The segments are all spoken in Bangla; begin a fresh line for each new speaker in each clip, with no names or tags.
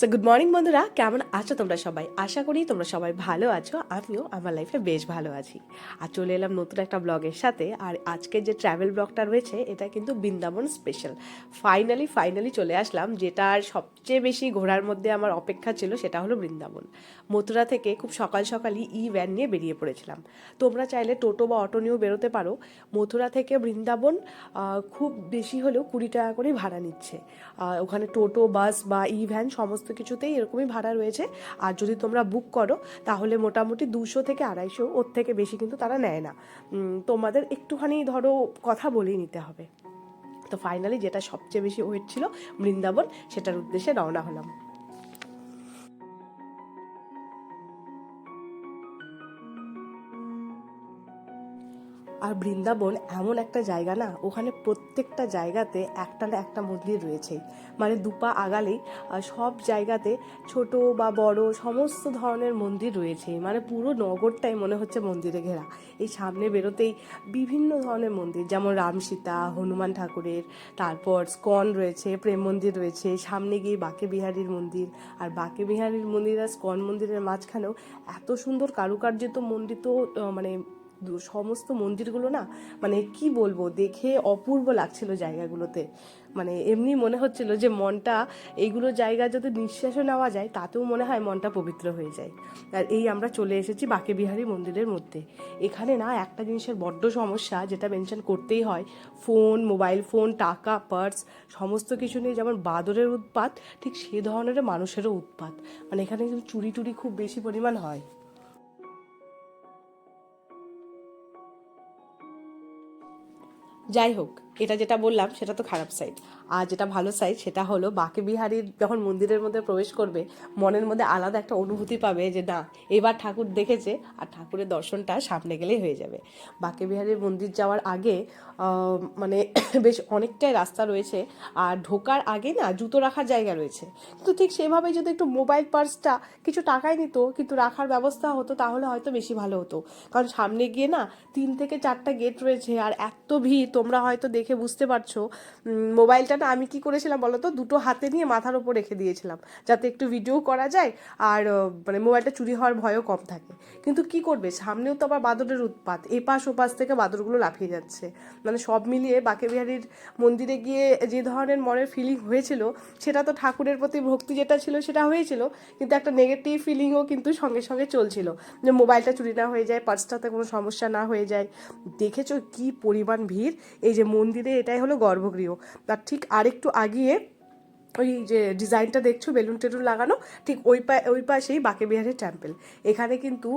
সো গুড মর্নিং বন্ধুরা। কেমন আছো তোমরা সবাই? আশা করি তোমরা সবাই ভালো আছো। আমিও আমার লাইফে বেশ ভালো আছি। আর চলে এলাম নতুন একটা ব্লগের সাথে। আর আজকে যে ট্রাভেল ব্লগটা রয়েছে, এটা কিন্তু বৃন্দাবন স্পেশাল ফাইনালি ফাইনালি চলে আসলাম যেটার সবচেয়ে বেশি ঘোরার মধ্যে আমার অপেক্ষা ছিল, সেটা হলো বৃন্দাবন। মথুরা থেকে খুব সকাল সকালই ই ভ্যান নিয়ে বেরিয়ে পড়েছিলাম। তোমরা চাইলে টোটো বা অটো নিয়েও বেরোতে পারো। মথুরা থেকে বৃন্দাবন খুব বেশি হলেও কুড়ি টাকা করে ভাড়া নিচ্ছে। ওখানে টোটো বাস বা ই ভ্যান সমস্ত কিছুতেই এরকমই ভাড়া রয়েছে। আর যদি তোমরা বুক করো, তাহলে মোটামুটি দুশো থেকে আড়াইশো, ওর থেকে বেশি কিন্তু তারা নেয় না। তোমাদের একটুখানি ধরো কথা বলেই নিতে হবে। তো ফাইনালি যেটা সবচেয়ে বেশি ওয়েট ছিল বৃন্দাবন, সেটার উদ্দেশ্যে রওনা হলাম। আর বৃন্দাবন এমন একটা জায়গা না, ওখানে প্রত্যেকটা জায়গাতে একটা না একটা মন্দির রয়েছে। মানে দুপা আগালেই সব জায়গাতে ছোট বা বড় সমস্ত ধরনের মন্দির রয়েছে। মানে পুরো নগরটাই মনে হচ্ছে মন্দিরে ঘেরা। এই সামনে বেরোতেই বিভিন্ন ধরনের মন্দির, যেমন রাম সীতা, হনুমান ঠাকুরের, তারপর স্কন রয়েছে, প্রেম মন্দির রয়েছে, সামনে গিয়ে বাঁকে বিহারীর মন্দির। আর বাঁকে বিহারীর মন্দির আর স্কন মন্দিরের মাঝখানেও এত সুন্দর কারুকার্যিত মন্দির তো মানে সমস্ত মন্দিরগুলো না মানে কি বলব, দেখে অপূর্ব লাগছিল জায়গাগুলোতে। মানে এমনি মনে হচ্ছিল যে মনটা, এইগুলো জায়গা যদি নিঃশ্বাসও নেওয়া যায়, তাতেও মনে হয় মনটা পবিত্র হয়ে যায়। আর এই আমরা চলে এসেছি বাকে বিহারী মন্দিরের মধ্যে। এখানে না একটা জিনিসের বড্ড সমস্যা, যেটা মেনশন করতেই হয়, ফোন, মোবাইল ফোন, টাকা, পার্স, সমস্ত কিছু নিয়ে যেমন বাদরের উৎপাত, ঠিক সে ধরনের মানুষেরও উৎপাত। মানে এখানে কিন্তু চুরি টুরি খুব বেশি পরিমাণ হয়। যাই হোক এটা যেটা বললাম, সেটা তো খারাপ সাইড আর যেটা ভালো সাইড সেটা হলো বাকে বিহারীর যখন মন্দিরের মধ্যে প্রবেশ করবে, মনের মধ্যে আলাদা একটা অনুভূতি পাবে যে, না, এবার ঠাকুর দেখেছে আর ঠাকুরের দর্শনটা সামনে গেলেই হয়ে যাবে। বাকে বিহারীর মন্দির যাওয়ার আগে মানে বেশ অনেকটাই রাস্তা রয়েছে আর ঢোকার আগে না জুতো রাখার জায়গা রয়েছে। কিন্তু ঠিক সেভাবে যদি একটু মোবাইল পার্সটা কিছু টাকায় নিত, কিন্তু রাখার ব্যবস্থা হতো, তাহলে হয়তো বেশি ভালো হতো। কারণ সামনে গিয়ে না তিন থেকে চারটা গেট রয়েছে আর এত ভিড়, তোমরা হয়তো দেখে বুঝতে পারছ মোবাইলটা না আমি কি করেছিলাম বলো তো দুটো হাতে নিয়ে মাথার ওপর রেখে দিয়েছিলাম, যাতে একটু ভিডিও করা যায় আর মানে মোবাইলটা চুরি হওয়ার ভয়ও কম থাকে। কিন্তু কি করবে, সামনেও তো আবার বাদরের উৎপাত, এপাশ ওপাশ থেকে বাদরগুলো লাফিয়ে যাচ্ছে। মানে সব মিলিয়ে বাকে বিহারীর মন্দিরে গিয়ে যে ধরনের মনের ফিলিং হয়েছিল, সেটা তো ঠাকুরের প্রতি ভক্তি যেটা ছিল, সেটা হয়েছিল, কিন্তু একটা নেগেটিভ ফিলিংও কিন্তু সঙ্গে সঙ্গে চলছিল, যে মোবাইলটা চুরি না হয়ে যায় পার্সটাতে কোনো সমস্যা না হয়ে যায়। দেখেছ কি পরিমাণ ভিড়? এই যে মন্দিরে এটাই হলো গর্ভগৃহ। তার ঠিক আরেকটু আগিয়ে ওই যে ডিজাইনটা দেখছ, বেলুন টেলুন লাগানো, ঠিক ওই পা, ওই পাশেই বাঁকে বিহারের টেম্পল এখানে কিন্তু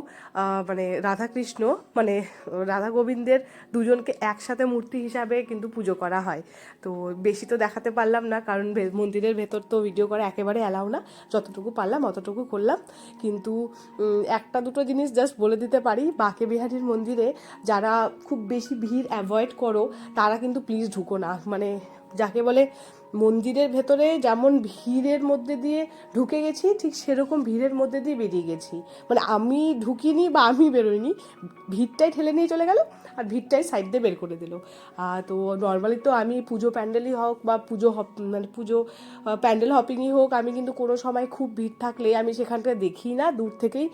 মানে রাধাকৃষ্ণ মানে রাধা গোবিন্দের দুজনকে একসাথে মূর্তি হিসাবে কিন্তু পুজো করা হয়। তো বেশি তো দেখাতে পারলাম না, কারণ মন্দিরের ভেতর তো ভিডিও করা একেবারে অ্যালাউ না। যতটুকু পারলাম, অতটুকু করলাম। কিন্তু একটা দুটো জিনিস জাস্ট বলে দিতে পারি বাকে বিহারীর মন্দিরে যারা খুব বেশি ভিড় অ্যাভয়েড করো, তারা কিন্তু প্লিজ ঢুকো না। মানে যাকে বলে মন্দিরের ভেতরে যেমন ভিড়ের মধ্যে দিয়ে ঢুকে গেছি, ঠিক সেরকম ভিড়ের মধ্যে দিয়ে বেরিয়ে গেছি। মানে আমি ঢুকিনি বা আমি বেরোইনি, ভিড়টাই ঠেলে নিয়ে চলে গেল আর ভিড়টাই সাইড দিয়ে বের করে দিল। তো নর্মালি তো আমি পুজো প্যান্ডেলই হোক বা পুজো হপ মানে পুজো প্যান্ডেল হপিংই হোক, আমি কিন্তু কোনো সময় খুব ভিড় থাকলে আমি সেখানটা দেখি না, দূর থেকেই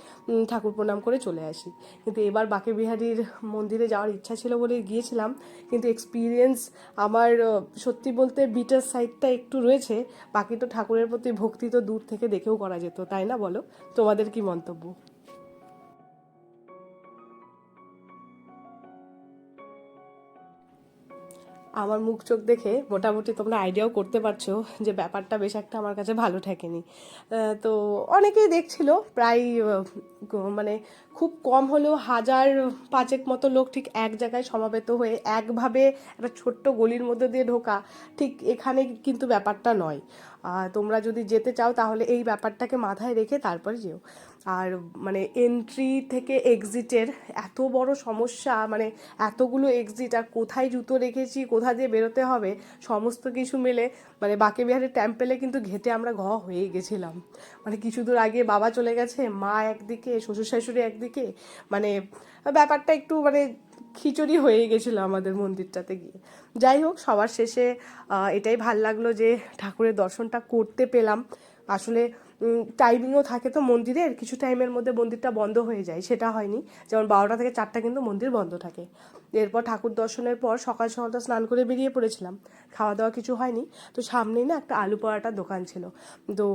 ঠাকুর প্রণাম করে চলে আসি। কিন্তু এবার বাকে বিহারীর মন্দিরে যাওয়ার ইচ্ছা ছিল বলে গিয়েছিলাম, কিন্তু এক্সপিরিয়েন্স আমার সত্যি বলতে বিটার সাইডটা একটু রয়েছে, বাকি তো ঠাকুরের প্রতি ভক্তি তো দূর থেকে দেখেও করা যেত, তাই না বলো? তোমাদের কি মন্তব্য? আমার মুখ চোখ দেখে মোটামুটি তোমরা আইডিয়াও করতে পারছ যে ব্যাপারটা বেশ একটা আমার কাছে ভালো ঠেকেনি। তো অনেকেই দেখছিল, প্রায় মানে খুব কম হলেও হাজার পাঁচেক মতো লোক ঠিক এক জায়গায় সমাবেত হয়ে একভাবে একটা ছোট্ট গলির মধ্যে দিয়ে ঢোকা, ঠিক এখানে কিন্তু ব্যাপারটা নয়। তোমরা যদি যেতে চাও, তাহলে এই ব্যাপারটাকে মাথায় রেখে তারপরে যেও। আর মানে এন্ট্রি থেকে এক্সিটের এত বড় সমস্যা মানে এতগুলো এক্সিট আর কোথায় জুতো রেখেছি, কোথা দিয়ে বেরোতে হবে, সমস্ত কিছু মিলে মানে বাকে বিহারের টেম্পেলে কিন্তু ঘেটে আমরা ঘ হয়ে গেছিলাম। মানে কিছু দূর আগে বাবা চলে গেছে, মা একদিকে শ্বশুর শাশুড়ি একদিকে মানে ব্যাপারটা একটু মানে খিচুড়ি হয়ে গেছিল আমাদের মন্দিরটাতে গিয়ে। যাই হোক, সবার শেষে এটাই ভালো লাগল যে ঠাকুরের দর্শনটা করতে পেলাম। আসলে টাইমিংও থাকে তো মন্দিরের, কিছু টাইমের মধ্যে মন্দিরটা বন্ধ হয়ে যায়, সেটা হয়নি। যেমন বারোটা থেকে চারটা কিন্তু মন্দির বন্ধ থাকে। এরপর ঠাকুর দর্শনের পর সকাল সকাল তো স্নান করে বেরিয়ে পড়েছিলাম। খাওয়া দাওয়া কিছু হয়নি। তো সামনেই না একটা আলু পরাটার দোকান ছিল। তো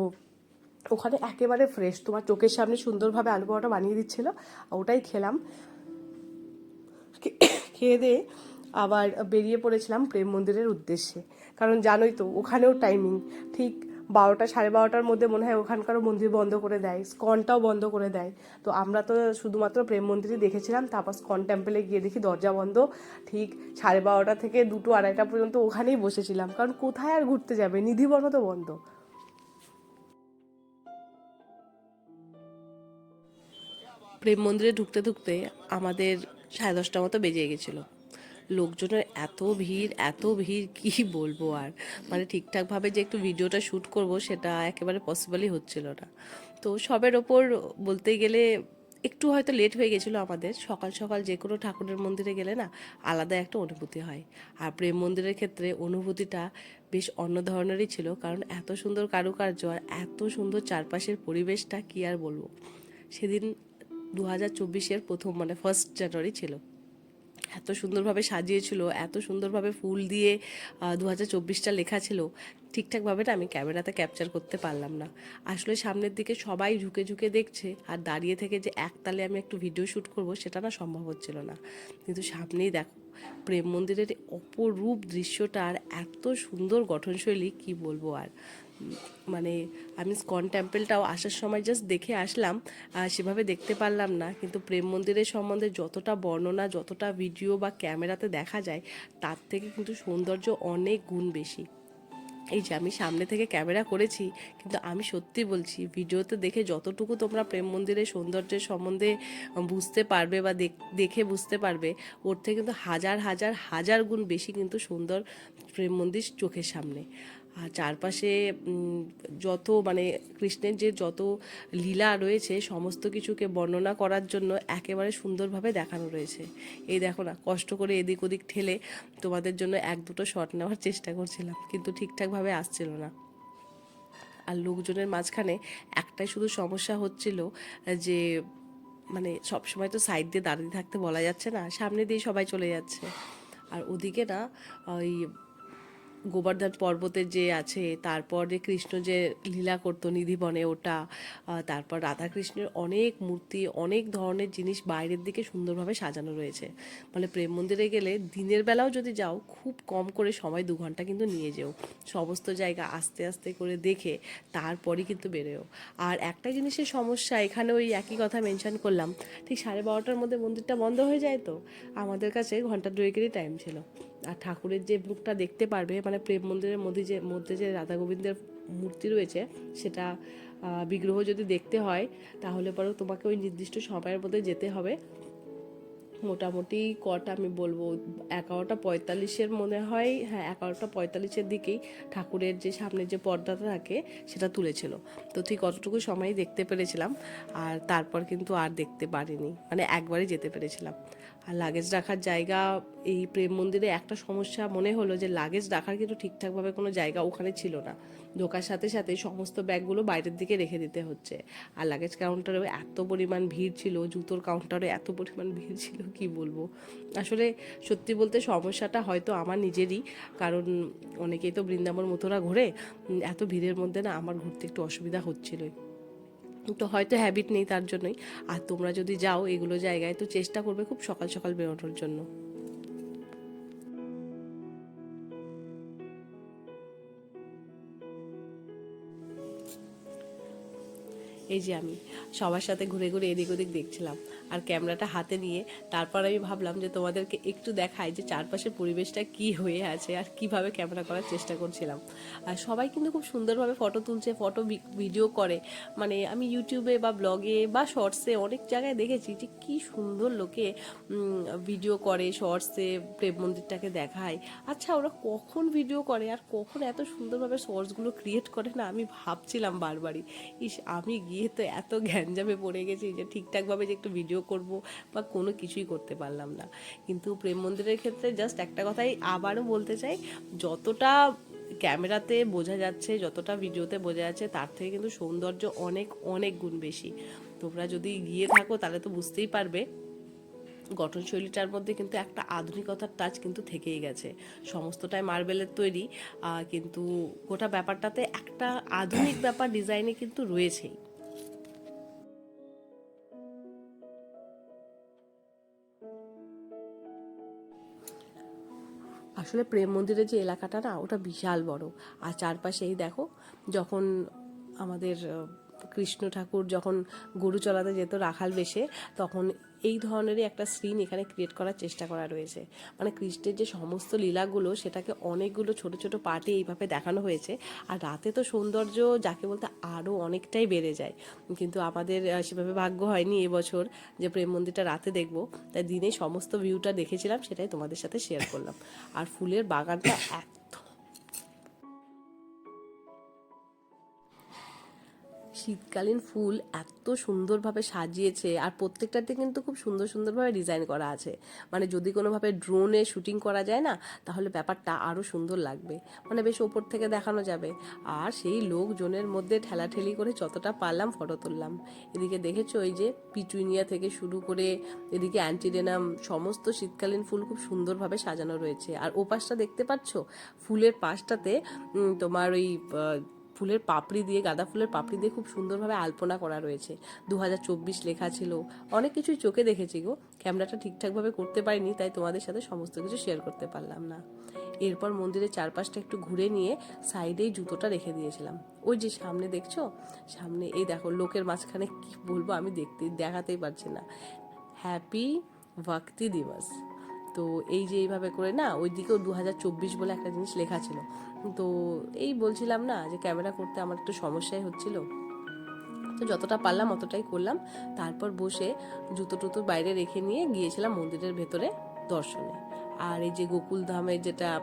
ওখানে একেবারে ফ্রেশ তোমার চোখের সামনে সুন্দরভাবে আলু পরোটা বানিয়ে দিচ্ছিল। ওটাই খেলাম। খেয়ে দিয়ে আবার বেরিয়ে পড়েছিলাম প্রেম মন্দিরের উদ্দেশ্যে। কারণ জানোই তো, ওখানেও টাইমিং ঠিক বারোটা সাড়ে বারোটার মধ্যে মনে হয় ওখানকারও মন্দির বন্ধ করে দেয়, স্কনটাও বন্ধ করে দেয়। তো আমরা তো শুধুমাত্র প্রেম মন্দিরই দেখেছিলাম, তারপর স্কন টেম্পলে গিয়ে দেখি দরজা বন্ধ। ঠিক সাড়ে বারোটা থেকে দুটো আড়াইটা পর্যন্ত ওখানেই বসেছিলাম। কারণ কোথায় আর ঘুরতে যাবে? নিধিবর্ণ তো বন্ধ। প্রেম মন্দিরে ঢুকতে ঢুকতে আমাদের সাড়ে দশটা মতো বেজে গেছিল। লোকজনের এত ভিড় এত ভিড়, কি বলব আর? মানে ঠিকঠাকভাবে যে একটু ভিডিওটা শ্যুট করব সেটা একেবারে পসিবলই হচ্ছিল না। তো সবের ওপর বলতে গেলে একটু হয়তো লেট হয়ে গেছিল আমাদের। সকাল সকাল যে কোনো ঠাকুরের মন্দিরে গেলে না আলাদা একটা অনুভূতি হয়। আর প্রেম মন্দিরের ক্ষেত্রে অনুভূতিটা বেশ অন্য ধরনেরই ছিল। কারণ এত সুন্দর কারুকার্য আর এত সুন্দর চারপাশের পরিবেশটা কি আর বলব? সেদিন দু হাজার চব্বিশের প্রথম মানে ফার্স্ট জানুয়ারি ছিল। এত সুন্দরভাবে সাজিয়েছিল, এত সুন্দরভাবে ফুল দিয়ে দু হাজার চব্বিশটা লেখা ছিল, ঠিকঠাকভাবে না আমি ক্যামেরাতে ক্যাপচার করতে পারলাম না। আসলে সামনের দিকে সবাই ঝুঁকে ঝুঁকে দেখছে, আর দাঁড়িয়ে থেকে যে একতালে আমি একটু ভিডিও শ্যুট করব, সেটা না সম্ভব হচ্ছিল না। কিন্তু সামনেই দেখো, প্রেম মন্দিরের অপরূপ দৃশ্যটা, আর এত সুন্দর গঠনশৈলী, কি বলব আর। মানে আমি স্কন টেম্পলটাও আসার সময় জাস্ট দেখে আসলাম সেভাবে দেখতে পারলাম না। কিন্তু প্রেম মন্দিরের সম্বন্ধে যতটা বর্ণনা, যতটা ভিডিও বা ক্যামেরাতে দেখা যায়, তার থেকে কিন্তু সৌন্দর্য অনেক গুণ বেশি। এই যে আমি সামনে থেকে ক্যামেরা করেছি, কিন্তু আমি সত্যি বলছি ভিডিওতে দেখে যতটুকু তোমরা প্রেম মন্দিরের সৌন্দর্যের সম্বন্ধে বুঝতে পারবে বা দেখ- বুঝতে পারবে, ওর থেকে কিন্তু হাজার হাজার হাজার গুণ বেশি কিন্তু সুন্দর প্রেম মন্দির চোখের সামনে। আর চারপাশে যত মানে কৃষ্ণের যে যত লীলা রয়েছে, সমস্ত কিছুকে বর্ণনা করার জন্য একেবারে সুন্দরভাবে দেখানো রয়েছে। এই দেখো না, কষ্ট করে এদিক ওদিক ঠেলে তোমাদের জন্য এক দুটো শট নেওয়ার চেষ্টা করছিলাম, কিন্তু ঠিকঠাকভাবে আসছিল না। আর লোকজনের মাঝখানে একটাই শুধু সমস্যা হচ্ছিল যে মানে সবসময় তো সাইড দিয়ে দাঁড়িয়ে থাকতে বলা যাচ্ছে না, সামনে দিয়ে সবাই চলে যাচ্ছে। আর ওদিকে না, ওই গোবর্ধন পর্বতের যে আছে, তারপর যে কৃষ্ণ যে লীলা করতো নিধিবনে ওটা তারপর রাধাকৃষ্ণের অনেক মূর্তি, অনেক ধরনের জিনিস বাইরের দিকে সুন্দরভাবে সাজানো রয়েছে। মানে প্রেম মন্দিরে গেলে দিনের বেলাও যদি যাও, খুব কম করে সময় দু ঘণ্টা কিন্তু নিয়ে যেও। সমস্ত জায়গা আস্তে আস্তে করে দেখে তারপরই কিন্তু বেরোও আর একটা জিনিসের সমস্যা, এখানে ওই একই কথা মেনশন করলাম, ঠিক সাড়ে বারোটার মধ্যে মন্দিরটা বন্ধ হয়ে যায় তো? আমাদের কাছে ঘণ্টা দুয়েকেরই টাইম ছিল। আর ঠাকুরের যে মুখটা দেখতে পারবে মানে প্রেম মন্দিরের মধ্যে যে মধ্যে যে রাধা গোবিন্দের মূর্তি রয়েছে, সেটা বিগ্রহ যদি দেখতে হয়, তাহলে পরেও তোমাকে ওই নির্দিষ্ট সময়ের মধ্যে যেতে হবে। মোটামুটি কটা আমি বলব, এগারোটা পঁয়তাল্লিশের মনে হয় হ্যাঁ এগারোটা পঁয়তাল্লিশের দিকেই ঠাকুরের যে সামনে যে পর্দাটা থাকে, সেটা তুলেছিল। তো ঠিক অতটুকু সময়ই দেখতে পেরেছিলাম, আর তারপর কিন্তু আর দেখতে পারিনি মানে একবারই যেতে পেরেছিলাম। আর লাগেজ রাখার জায়গা, এই প্রেম মন্দিরে একটা সমস্যা মনে হলো যে লাগেজ রাখার কিন্তু ঠিকঠাকভাবে কোনো জায়গা ওখানে ছিল না। ঢোকার সাথে সাথে সমস্ত ব্যাগগুলো বাইরের দিকে রেখে দিতে হচ্ছে। আর লাগেজ কাউন্টারেও এত পরিমাণ ভিড় ছিল, জুতোর কাউন্টারে এত পরিমাণ ভিড় ছিল, কি বলব? আসলে সত্যি বলতে সমস্যাটা হয়তো আমার নিজেরই, কারণ অনেকেই তো বৃন্দাবন মথুরা ঘোরে এত ভিড়ের মধ্যে না আমার ঘুরতে একটু অসুবিধা হচ্ছিলোই। তো হয়তো হ্যাবিট নেই তার জন্যই। আর তোমরা যদি যাও এগুলো জায়গায়, তো চেষ্টা করবে খুব সকাল সকাল বেরোনোর জন্য। এই যে আমি সবার সাথে ঘুরে ঘুরে এদিক ওদিক দেখছিলাম। আর ক্যামেরাটা হাতে নিয়ে তারপর আমি ভাবলাম যে তোমাদেরকে একটু দেখাই যে চারপাশের পরিবেশটা কি হয়ে আছে আর কীভাবে ক্যামেরা করার চেষ্টা করছিলাম। আর সবাই কিন্তু খুব সুন্দরভাবে ফটো তুলছে ফটো ভিডিও করে। মানে আমি ইউটিউবে বা ব্লগে বা শর্টসে অনেক জায়গায় দেখেছি যে কি সুন্দর লোকে ভিডিও করে শর্টসে প্রেম মন্দিরটাকে দেখায়। আচ্ছা ওরা কখন ভিডিও করে আর কখন এত সুন্দরভাবে শর্টসগুলো ক্রিয়েট করে না? আমি ভাবছিলাম বারবারই। ইস, আমি গিয়ে তো এত গ্যাঞ্জামে পড়ে গেছি যে ঠিকঠাকভাবে যে একটু ভিডিও করব বা কোনো কিছুই করতে পারলাম না। কিন্তু প্রেম মন্দিরের ক্ষেত্রে জাস্ট একটা কথাই আবারও বলতে চাই, যতটা ক্যামেরাতে বোঝা যাচ্ছে, যতটা ভিডিওতে বোঝা যাচ্ছে, তার থেকে কিন্তু সৌন্দর্য অনেক অনেক গুণ বেশি। তোমরা যদি গিয়ে থাকো তাহলে তো বুঝতেই পারবে, গঠনশৈলীটার মধ্যে কিন্তু একটা আধুনিকতার টাচ কিন্তু থেকেই গেছে। সমস্তটাই মার্বেলের তৈরি কিন্তু গোটা ব্যাপারটাতে একটা আধুনিক ব্যাপার ডিজাইনে কিন্তু রয়েছেই। আসলে প্রেম মন্দিরের যে এলাকাটা না, ওটা বিশাল বড়। আর চারপাশেই দেখো, যখন আমাদের কৃষ্ণ ঠাকুর যখন গরু চলাতে যেত রাখাল বেশে, তখন এই ধরনেরই একটা সিন এখানে ক্রিয়েট করার চেষ্টা করা রয়েছে। মানে কৃষ্ণের যে সমস্ত লীলাগুলো, সেটাকে অনেকগুলো ছোট ছোট পার্টে এইভাবে দেখানো হয়েছে। আর রাতে তো সৌন্দর্য যাকে বলতে আরও অনেকটাই বেড়ে যায়। কিন্তু আমাদের সেভাবে ভাগ্য হয়নি এবছর যে প্রেম মন্দিরটা রাতে দেখব। তাই দিনে সমস্ত ভিউটা দেখেছিলাম, সেটাই তোমাদের সাথে শেয়ার করলাম। আর ফুলের বাগানটা এত শীতকালীন ফুল এত সুন্দরভাবে সাজিয়েছে আর প্রত্যেকটাতে কিন্তু খুব সুন্দর সুন্দরভাবে ডিজাইন করা আছে। মানে যদি কোনোভাবে ড্রোনে শুটিং করা যায় না, তাহলে ব্যাপারটা আরও সুন্দর লাগবে। মানে বেশ ওপর থেকে দেখানো যাবে। আর সেই লোকজনের মধ্যে ঠেলাঠেলি করে যতটা পারলাম ফটো তুললাম। এদিকে দেখেছ ওই যে পিটুইনিয়া থেকে শুরু করে এদিকে অ্যান্টিডেনাম সমস্ত শীতকালীন ফুল খুব সুন্দরভাবে সাজানো রয়েছে। আর ওপাশটা দেখতে পাচ্ছ? ফুলের পাশটাতে তোমার ওই ফুলের পাপড়ি দিয়ে, গাঁদা ফুলের পাপড়ি দিয়ে খুব সুন্দরভাবে আলপনা করা রয়েছে। দু হাজার চব্বিশ লেখা ছিল অনেক কিছুই চোখে দেখেছি গো। ক্যামেরাটা ঠিকঠাকভাবে করতে পারিনি, তাই তোমাদের সাথে সমস্ত কিছু শেয়ার করতে পারলাম না। এরপর মন্দিরের চারপাশটা একটু ঘুরে নিয়ে সাইডেই জুতোটা রেখে দিয়েছিলাম। ওই যে সামনে দেখছ? সামনে, এই দেখো, লোকের মাঝখানে কি বলব আমি দেখতে, দেখাতেই পারছি না। হ্যাপি ভক্তি দিবস তো এই যে এইভাবে করে না ওই দিকেও দু হাজার চব্বিশ বলে একটা জিনিস লেখা ছিল। তো এই বলছিলাম না যে ক্যামেরা করতে আমার একটু সমস্যাই হচ্ছিল। তো যতটা পারলাম অতটাই করলাম। তারপর বসে জুতো টুতো বাইরে রেখে নিয়ে গিয়েছিলাম মন্দিরের ভেতরে দর্শনে। আর এই যে গোকুল ধামের যেটা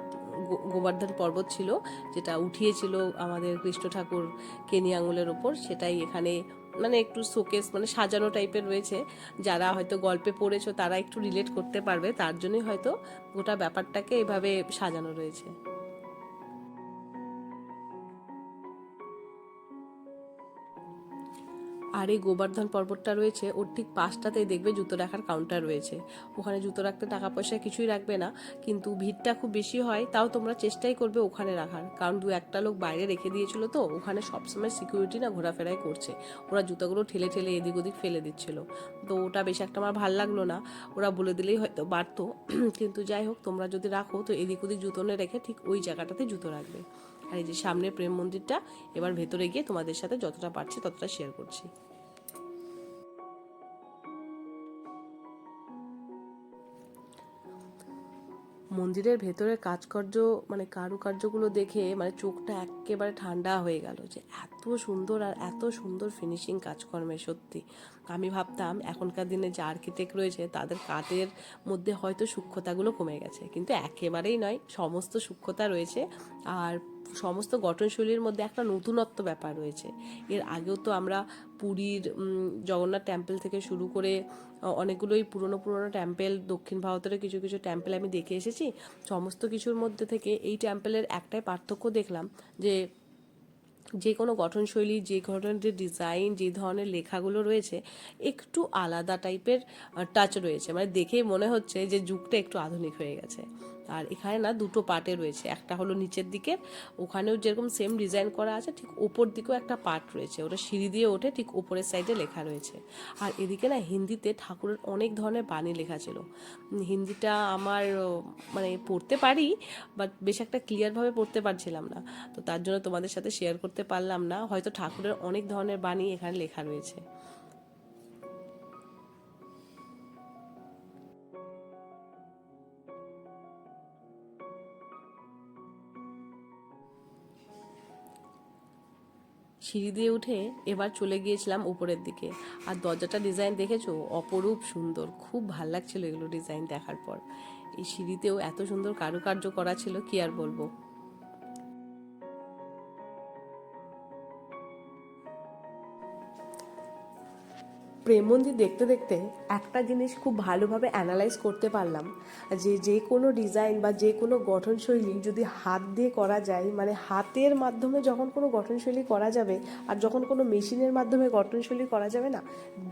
গোবর্ধন পর্বত ছিল, যেটা উঠিয়েছিল আমাদের কৃষ্ণ ঠাকুর কেনি আঙুলের ওপর, সেটাই এখানে মানে একটু শোকেস মানে সাজানো টাইপের রয়েছে। যারা হয়তো গল্পে পড়েছো তারা একটু রিলেট করতে পারবে। তার জন্যই হয়তো গোটা ব্যাপারটাকে এভাবে সাজানো রয়েছে। আর এই গোবর্ধন পর্বতটা রয়েছে, ওর ঠিক পাশটাতেই দেখবে জুতো রাখার কাউন্টার রয়েছে। ওখানে জুতো রাখতে টাকা পয়সা কিছুই রাখবে না, কিন্তু ভিড়টা খুব বেশি হয়, তাও তোমরা চেষ্টাই করবে ওখানে রাখার। কারণ দু একটা লোক বাইরে রেখে দিয়েছিল তো, ওখানে সবসময় সিকিউরিটি না ঘোরাফেরাই করছে। ওরা জুতোগুলো ঠেলে ঠেলে এদিক ওদিক ফেলে দিচ্ছিল। তো ওটা বেশ একটা আমার ভালো লাগল না, ওরা বলে দিলেই হয়তো বাড়তো। কিন্তু যাই হোক, তোমরা যদি রাখো, তো এদিক ওদিক জুতো না রেখে ঠিক ওই জায়গাটাতে জুতো রাখবে। আর এই যে সামনে প্রেম মন্দিরটা, এবার ভেতরে গিয়ে তোমাদের সাথে যতটা পারছি ততটা শেয়ার করছি। মন্দিরের ভেতরের কাজকর্য মানে কারুকার্যগুলো দেখে মানে চোখটা একেবারে ঠান্ডা হয়ে গেল যে এত সুন্দর আর এত সুন্দর ফিনিশিং কাজকর্মে সত্যি। আমি ভাবতাম এখনকার দিনে যে আর্কিটেক্ট রয়েছে, তাদের কাঠের মধ্যে হয়তো সূক্ষ্মতাগুলো কমে গেছে। কিন্তু একেবারেই নয়, সমস্ত সূক্ষ্মতা রয়েছে আর সমস্ত গঠনশৈলীর মধ্যে একটা নতুনত্ব ব্যাপার রয়েছে। এর আগেও তো আমরা পুরীর জগন্নাথ টেম্পল থেকে শুরু করে অনেকগুলোই পুরনো পুরনো টেম্পেল দক্ষিণ ভারতের কিছু কিছু টেম্পেল আমি দেখে এসেছি। সমস্ত কিছুর মধ্যে থেকে এই টেম্পেলের একটাই পার্থক্য দেখলাম যে যে কোনো গঠনশৈলী, যে ধরনের ডিজাইন যে ধরনের লেখাগুলো রয়েছে, একটু আলাদা টাইপের টাচ রয়েছে। মানে দেখেই মনে হচ্ছে যে যুগটা একটু আধুনিক হয়ে গেছে। আর এখানে না দুটো পার্টে রয়েছে। একটা হলো নিচের দিকে ওখানেও যেরকম সেম ডিজাইন করা আছে, ঠিক ওপর দিকেও একটা পার্ট রয়েছে। ওটা সিঁড়ি দিয়ে ওঠে, ঠিক ওপরের সাইডে লেখা রয়েছে। আর এদিকে না হিন্দিতে ঠাকুরের অনেক ধরনের বাণী লেখা ছিল। হিন্দিটা আমার মানে পড়তে পারি বাট বেশ একটা ক্লিয়ারভাবে পড়তে পারছিলাম না। তো তার জন্য তোমাদের সাথে শেয়ার করতে পারলাম না। হয়তো ঠাকুরের অনেক ধরনের বাণী এখানে লেখা রয়েছে। সিঁড়ি দিয়ে উঠে এবার চলে গিয়েছিলাম উপরের দিকে। আর দরজাটা ডিজাইন দেখেছ? অপরূপ সুন্দর। খুব ভালো লাগছিল এগুলো ডিজাইন দেখার পর। এই সিঁড়িতেও এত সুন্দর কারুকার্য করা ছিল, কি আর বলব? প্রেম মন্দির দেখতে দেখতে একটা জিনিস খুব ভালোভাবে অ্যানালাইজ করতে পারলাম যে যে কোনো ডিজাইন বা যে কোনো গঠনশৈলী যদি হাত দিয়ে করা যায় মানে হাতের মাধ্যমে যখন কোনো গঠনশৈলী করা যাবে আর যখন কোনো মেশিনের মাধ্যমে গঠনশৈলী করা যাবে না,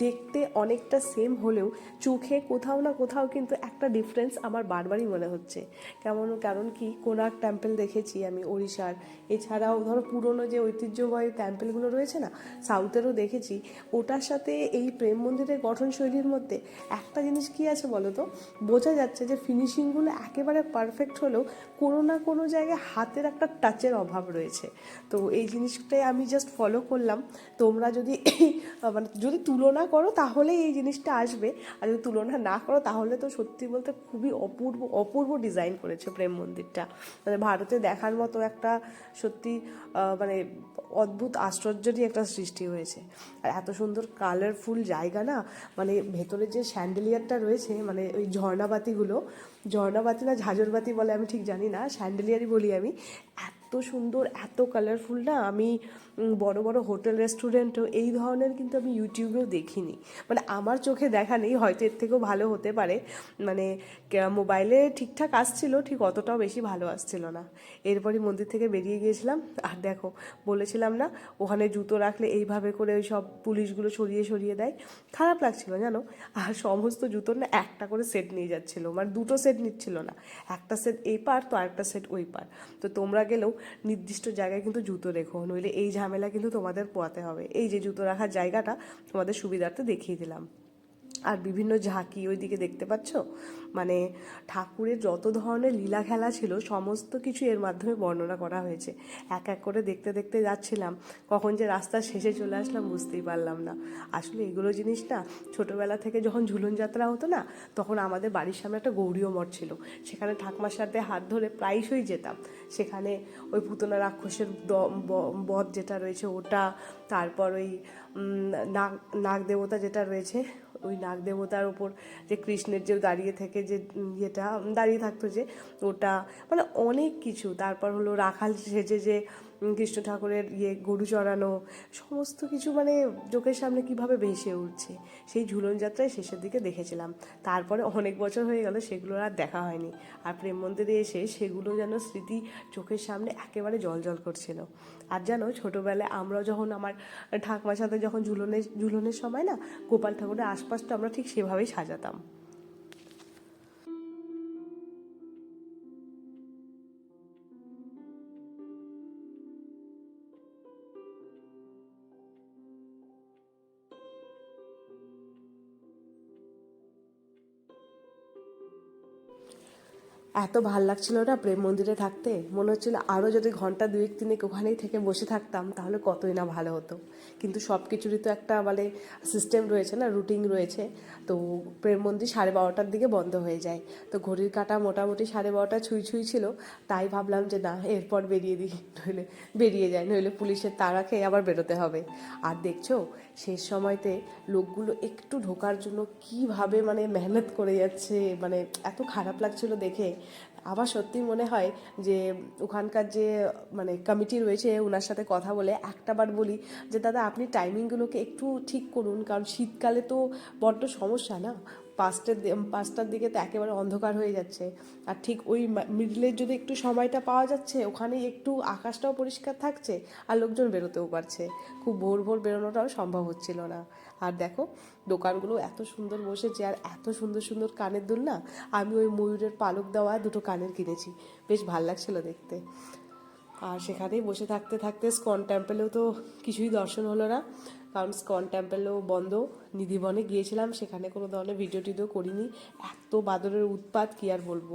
দেখতে অনেকটা সেম হলেও চোখে কোথাও না কোথাও কিন্তু একটা ডিফারেন্স আমার বারবারই মনে হচ্ছে। কেমন, কারণ কি কোনার্ক টেম্পল দেখেছি আমি, ওড়িশার। এছাড়াও ধরো পুরনো যে ঐতিহ্যবাহী টেম্পলগুলো রয়েছে না সাউথেরও দেখেছি। ওটার সাথে এই প্রেম মন্দিরের গঠনশৈলীর মধ্যে একটা জিনিস কি আছে বলো তো? বোঝা যাচ্ছে যে ফিনিশিংগুলো একেবারে পারফেক্ট হলেও কোনো না কোনো জায়গায় হাতের একটা টাচের অভাব রয়েছে। তো এই জিনিসটাই আমি জাস্ট ফলো করলাম। তোমরা যদি মানে যদি তুলনা করো তাহলে এই জিনিসটা আসবে। আর যদি তুলনা না করো তাহলে তো সত্যি বলতে খুবই অপূর্ব অপূর্ব ডিজাইন করেছে প্রেম মন্দিরটা। মানে ভারতে দেখার মতো একটা সত্যি মানে অদ্ভুত, আশ্চর্যেরই একটা সৃষ্টি হয়েছে। আর এত সুন্দর কালারফুল জায়গা না মানে ভেতরে যে স্যান্ডেলিয়ারটা রয়েছে মানে ওই ঝর্ণাবাতিগুলো, ঝর্ণাবাতি না ঝাঁঝরবাতি বলে আমি ঠিক জানি না, স্যান্ডেলিয়ারই বলি আমি, এত সুন্দর, এত কালারফুল না? আমি বড় বড় হোটেল রেস্টুরেন্টও এই ধরনের কিন্তু আমি ইউটিউবেও দেখিনি। মানে আমার চোখে দেখা নেই, হয়তো এর থেকেও ভালো হতে পারে। মানে মোবাইলে ঠিকঠাক আসছিল, ঠিক অতটাও বেশি ভালো আসছিল না। এরপরই মন্দির থেকে বেরিয়ে গিয়েছিলাম। আর দেখো, বলেছিলাম না, ওখানে জুতো রাখলে এইভাবে করে ওই সব পুলিশগুলো সরিয়ে সরিয়ে দেয়। খারাপ লাগছিল, জানো? আর সমস্ত জুতোর না একটা করে সেট নিয়ে যাচ্ছিল। মানে দুটো সেট নিচ্ছিল না। একটা সেট এই পার তো আরেকটা সেট ওই পার। তো তোমরা গেলেও নির্দিষ্ট জায়গায় কিন্তু জুতো রেখো, নইলে এই ঝামেলা কিন্তু তোমাদের পোয়াতে হবে। এই যে জুতো রাখার জায়গাটা তোমাদের সুবিধার্থে দেখিয়ে দিলাম। আর বিভিন্ন ঝাঁকি ওইদিকে দেখতে পাচ্ছ? মানে ঠাকুরের যত ধরনের লীলা খেলা ছিল, সমস্ত কিছু এর মাধ্যমে বর্ণনা করা হয়েছে। এক এক করে দেখতে দেখতে যাচ্ছিলাম, কখন যে রাস্তার শেষে চলে আসলাম বুঝতেই পারলাম না। আসলে এগুলো জিনিস না, ছোটোবেলা থেকে যখন ঝুলন যাত্রা হতো না, তখন আমাদের বাড়ির সামনে একটা গৌরীয় মঠ ছিল। সেখানে ঠাকুমার সাথে হাত ধরে প্রায়শই যেতাম। সেখানে ওই পুতনা রাক্ষসের বধ যেটা রয়েছে ওটা, তারপর ওই নাগ নাগ দেবতা যেটা রয়েছে, ওই নাগ দেবতার ওপর যে কৃষ্ণের যে দাঁড়িয়ে থেকে যে ইয়েটা দাঁড়িয়ে থাকতো যে, ওটা মানে অনেক কিছু। তারপর হলো রাখাল সেজে যে কৃষ্ণ ঠাকুরের ইয়ে গরু চড়ানো, সমস্ত কিছু মানে চোখের সামনে কীভাবে ভেসে উঠছে, সেই ঝুলন যাত্রায় শেষের দিকে দেখেছিলাম। তারপরে অনেক বছর হয়ে গেল সেগুলো আর দেখা হয়নি। আর প্রেম মন্দিরে এসে সেগুলো যেন স্মৃতি চোখের সামনে একেবারে জল জল করছিল। আর জানো ছোটোবেলায় আমরা যখন আমার ঠাকমার সাথে যখন ঝুলনের ঝুলনের সময় না, গোপাল ঠাকুরের আশপাশটা আমরা ঠিক সেভাবেই সাজাতাম। এত ভালো লাগছিল না প্রেম মন্দিরে থাকতে। মনে হচ্ছিল আরও যদি ঘণ্টা দুয়েক, তিনেক ওখানেই থেকে বসে থাকতাম, তাহলে কতই না ভালো হতো। কিন্তু সব কিছুরই তো একটা মানে সিস্টেম রয়েছে না রুটিন রয়েছে। তো প্রেম মন্দির সাড়ে বারোটার দিকে বন্ধ হয়ে যায়। তো ঘড়ির কাটা মোটামুটি সাড়ে বারোটা ছুঁই ছুঁই ছিল। তাই ভাবলাম যে, না, এরপর বেরিয়ে দিই। নইলে বেরিয়ে যায়, নইলে পুলিশের তাড়া খেয়ে আবার বেরোতে হবে। আর দেখছ শেষ সময়তে লোকগুলো একটু ঢোকার জন্য কীভাবে মানে মেহনত করে যাচ্ছে মানে এত খারাপ লাগছিল দেখে। আবার সত্যি মনে হয় যে ওখানকার যে মানে কমিটি রয়েছে ওনার সাথে কথা বলে একটাবার বলি যে, দাদা, আপনি টাইমিংগুলোকে একটু ঠিক করুন, কারণ শীতকালে তো বড্ড সমস্যা না? পাঁচটার পাঁচটার দিকে তো একেবারে অন্ধকার হয়ে যাচ্ছে। আর ঠিক ওই মিডলের যদি একটু সময়টা পাওয়া যাচ্ছে, ওখানে একটু আকাশটাও পরিষ্কার থাকছে আর লোকজন বেরোতেও পারছে। খুব ভোর ভোর বেরোনোটাও সম্ভব হচ্ছিল না। আর দেখো, দোকানগুলো এত সুন্দর বসেছে আর এত সুন্দর সুন্দর কানের দুল না আমি ওই ময়ূরের পালক দেওয়া দুটো কানের কিনেছি। বেশ ভালো লাগছিল দেখতে। আর সেখানেই বসে থাকতে থাকতে স্কন টেম্পেলেও তো কিছুই দর্শন হলো না। কারণ স্কন টেম্পেলও বন্ধ। নিধিবনে গিয়েছিলাম, সেখানে কোনো ধরনের ভিডিও টিডিও করিনি। এত বাদরের উৎপাত, কী আর বলব?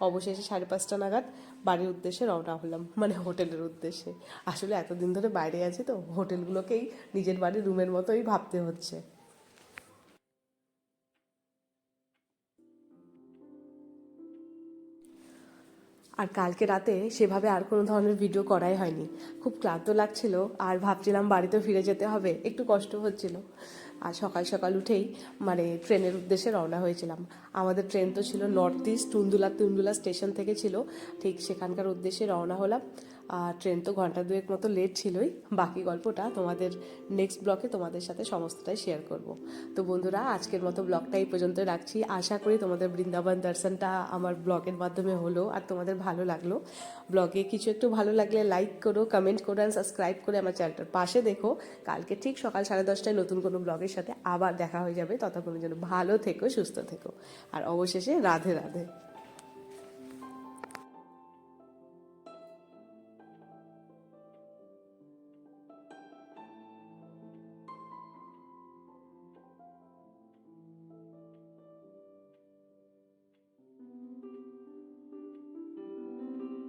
অবশেষে সাড়ে পাঁচটা নাগাদ বাড়ির উদ্দেশ্যে রওনা হলাম মানে হোটেলের উদ্দেশ্যে। আসলে এতদিন ধরে বাইরে আছি তো, হোটেলগুলোকেই নিজের বাড়ির রুমের মতোই ভাবতে হচ্ছে। আর কালকে রাতে সেভাবে আর কোনো ধরনের ভিডিও করাই হয়নি। খুব ক্লান্ত লাগছিল আর ভাবছিলাম বাড়িতে ফিরে যেতে হবে, একটু কষ্ট হচ্ছিল। আর সকাল সকাল উঠেই মানে ট্রেনের উদ্দেশ্যে রওনা হয়েছিলাম। আমাদের ট্রেন তো ছিল north east Tundula Tundula station থেকে ছিল, ঠিক সেখানকার উদ্দেশ্যে রওনা হলাম। আর ট্রেন তো ঘণ্টা দুয়েক মতো লেট ছিলই। বাকি গল্পটা তোমাদের নেক্সট ব্লকে তোমাদের সাথে সমস্তটাই শেয়ার করব। তো বন্ধুরা, আজকের মতো ব্লগটা এই পর্যন্ত রাখছি। আশা করি তোমাদের বৃন্দাবন দর্শনটা আমার ব্লগের মাধ্যমে হলো আর তোমাদের ভালো লাগল। ব্লগে কিছু একটু ভালো লাগলে লাইক করো কমেন্ট করো আর সাবস্ক্রাইব করে আমার চ্যানেলটার পাশে দেখো। কালকে ঠিক সকাল সাড়ে দশটায় নতুন কোনো ব্লগের সাথে আবার দেখা হয়ে যাবে। ততক্ষণের জন্য ভালো থেকো, সুস্থ থেকো। আর অবশেষে রাধে রাধে।